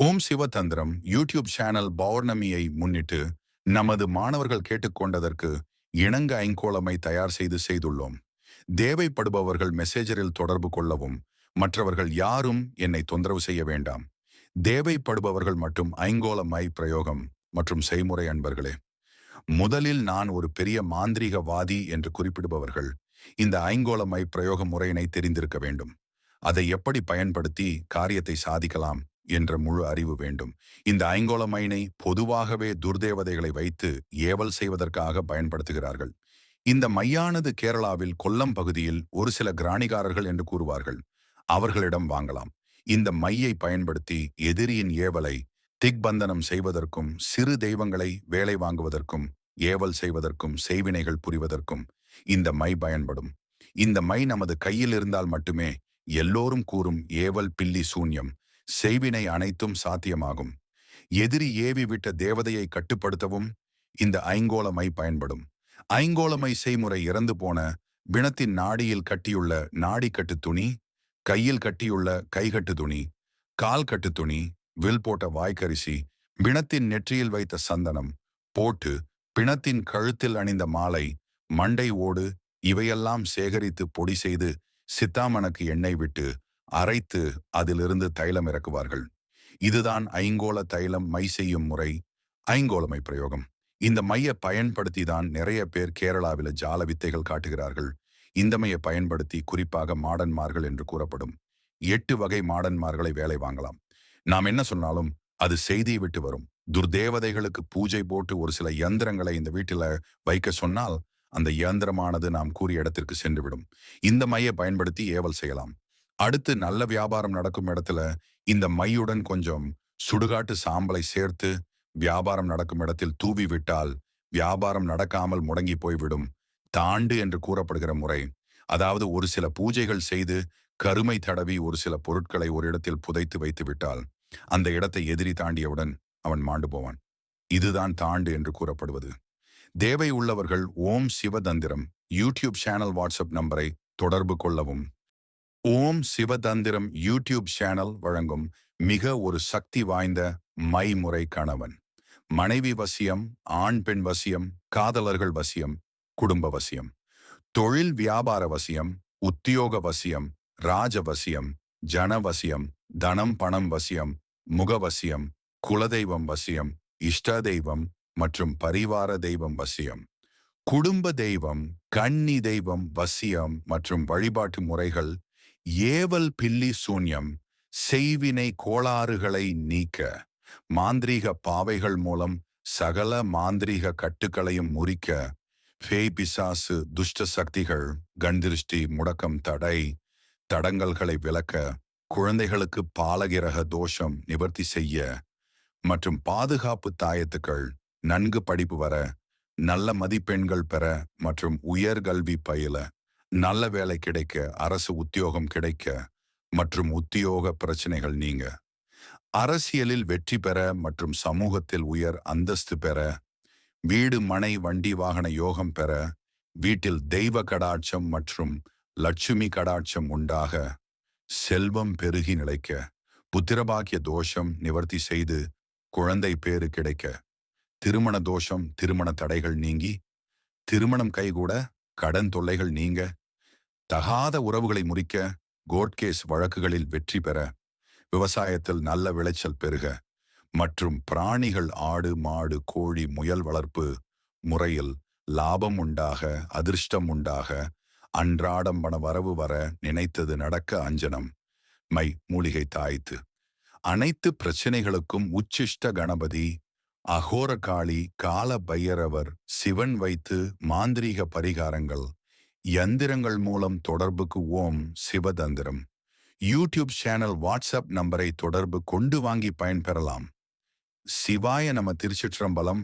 ஓம் Sivathanthiram YouTube channel பௌர்ணமியை முன்னிட்டு நமது மாணவர்கள் கேட்டுக்கொண்டதற்கு இணங்க ஐங்கோளமை தயார் செய்து செய்துள்ளோம். தேவைப்படுபவர்கள் மெசேஜரில் தொடர்பு கொள்ளவும் மற்றவர்கள் யாரும் என்னை தொந்தரவு செய்ய வேண்டாம். தேவைப்படுபவர்கள் மட்டும் ஐங்கோளமை பிரயோகம் மற்றும் செய்முறை அன்பர்களே. முதலில் நான் ஒரு பெரிய மாந்திரீகவாதி என்று குறிப்பிடுபவர்கள் இந்த ஐங்கோளமை பிரயோக முறையினை தெரிந்திருக்க வேண்டும். அதை எப்படி பயன்படுத்தி காரியத்தை சாதிக்கலாம் என்ற முழு அறிவு வேண்டும். இந்த ஐங்கோளமைனை பொதுவாகவே துர்தேவதைகளை வைத்து ஏவல் செய்வதற்காக பயன்படுத்துகிறார்கள். இந்த மையானது கேரளாவில் கொல்லம் பகுதியில் ஒரு சில கிராணிகாரர்கள் என்று கூறுவார்கள். அவர்களிடம் வாங்கலாம். இந்த மையை பயன்படுத்தி எதிரியின் ஏவலை திக்பந்தனம் செய்வதற்கும் சிறு தெய்வங்களை வேலை வாங்குவதற்கும் ஏவல் செய்வதற்கும் செய்வினைகள் புரிவதற்கும் இந்த மை பயன்படும். இந்த மை நமது கையில் இருந்தால் மட்டுமே எல்லோரும் கூறும் ஏவல் பில்லி சூன்யம். செய்வினை அனைத்தும் சாத்தியமாகும். எதிரி ஏவி விட்ட தேவதையை கட்டுப்படுத்தவும் இந்த ஐங்கோளமை பயன்படும். ஐங்கோளமை செய்முறை இறந்து போன பிணத்தின் நாடியில் கட்டியுள்ள நாடிக்கட்டு துணி கையில் கட்டியுள்ள கைகட்டு துணி கால் கட்டு துணி வில் போட்ட வாய்க்கரிசி பிணத்தின் நெற்றியில் வைத்த சந்தனம் போட்டு பிணத்தின் கழுத்தில் அணிந்த மாலை மண்டை ஓடு இவையெல்லாம் சேகரித்து பொடி செய்து சித்தாமனுக்கு எண்ணெய் விட்டு அரைத்து அதிலிருந்து தைலம் இறக்குவார்கள். இதுதான் ஐங்கோள தைலம் மை செய்யும் முறை ஐங்கோளமை பிரயோகம். இந்த மைய பயன்படுத்தி தான் நிறைய பேர் கேரளாவில் ஜால வித்தைகள் காட்டுகிறார்கள். இந்த மைய பயன்படுத்தி குறிப்பாக மாடன்மார்கள் என்று கூறப்படும் எட்டு வகை மாடன்மார்களை வேலை வாங்கலாம். நாம் என்ன சொன்னாலும் அது செய்தியை விட்டு வரும். துர்தேவதைகளுக்கு பூஜை போட்டு ஒரு சில இயந்திரங்களை இந்த வீட்டில வைக்க சொன்னால் அந்த இயந்திரமானது நாம் கூறிய இடத்திற்கு சென்றுவிடும். இந்த மைய பயன்படுத்தி ஏவல் செய்யலாம். அடுத்து நல்ல வியாபாரம் நடக்கும் இடத்துல இந்த மையுடன் கொஞ்சம் சுடுகாட்டு சாம்பலை சேர்த்து வியாபாரம் நடக்கும் இடத்தில் தூவி விட்டால் வியாபாரம் நடக்காமல் முடங்கி போய்விடும். தாண்டு என்று கூறப்படுகிற முறை. அதாவது ஒரு சில பூஜைகள் செய்து கருமை தடவி ஒரு சில பொருட்களை ஒரு இடத்தில் புதைத்து வைத்து விட்டால் அந்த இடத்தை எதிரி தாண்டியவுடன் அவன் மாண்டு போவான். இதுதான் தாண்டு என்று கூறப்படுவது. தேவை உள்ளவர்கள் Om Sivathanthiram YouTube channel WhatsApp நம்பரை தொடர்பு கொள்ளவும். ஓம் சிவதந்திரம் யூடியூப் சேனல் வழங்கும் மிக ஒரு சக்தி வாய்ந்த மைமுறை கணவன். மனைவி வசியம் ஆண் பெண் வசியம் காதலர்கள் வசியம் குடும்ப வசியம். தொழில் வியாபார வசியம் உத்தியோக வசியம் ராஜவசியம் ஜனவசியம் தனம் பணம் வசியம் முகவசியம் குலதெய்வம் வசியம் இஷ்ட தெய்வம் மற்றும் பரிவார தெய்வம் வசியம். குடும்ப தெய்வம் கன்னி தெய்வம் வசியம் மற்றும் வழிபாட்டு முறைகள் ஏவல் பில்லி சூன்யம் செய்வினை கோளாறுகளை நீக்க மாந்திரீக பாவைகள் மூலம் சகல மாந்திரீக கட்டுக்களையும் முறிக்க ஃபேய் பிசாசு துஷ்ட சக்திகள் கண்திருஷ்டி முடக்கம் தடை தடங்கல்களை விளக்க குழந்தைகளுக்கு பாலகிரக தோஷம் நிவர்த்தி செய்ய மற்றும் பாதுகாப்பு தாயத்துக்கள் நன்கு படிப்பு வர நல்ல மதிப்பெண்கள் பெற மற்றும் உயர்கல்வி பயில நல்ல வேலை கிடைக்க அரசு உத்தியோகம் கிடைக்க மற்றும் உத்தியோக பிரச்சனைகள் நீங்க. அரசியலில் வெற்றி பெற மற்றும் சமூகத்தில் உயர் அந்தஸ்து பெற வீடு மனை வண்டி வாகன யோகம் பெற வீட்டில் தெய்வ கடாட்சம் மற்றும் லட்சுமி கடாட்சம் உண்டாக செல்வம் பெருகி நிலைக்க புத்திரபாக்கிய தோஷம் நிவர்த்தி செய்து குழந்தை பேறு கிடைக்க திருமண தோஷம் திருமண தடைகள் நீங்கி திருமணம் கைகூட கடன் தொல்லைகள் நீங்க தகாத உறவுகளை முறிக்க கோட்கேஸ் வழக்குகளில் வெற்றி பெற விவசாயத்தில் நல்ல விளைச்சல் பெருக மற்றும் பிராணிகள் ஆடு மாடு கோழி முயல் வளர்ப்பு முறையில் லாபம் உண்டாக அதிர்ஷ்டம் உண்டாக அன்றாடம் பண வரவு வர நினைத்தது நடக்க அஞ்சனம். மை மூலிகை தாய்த்து. அனைத்து பிரச்சனைகளுக்கும் உச்சிஷ்ட கணபதி அகோரகாளி கால பைரவர் சிவன் வைத்து மாந்திரீக பரிகாரங்கள் யந்திரங்கள் மூலம் தொடர்புக்கு Om Sivathanthiram. YouTube channel WhatsApp நம்பரை தொடர்பு கொண்டு வாங்கி பயன்பெறலாம். சிவாய நம திருச்சிற்றம்பலம்.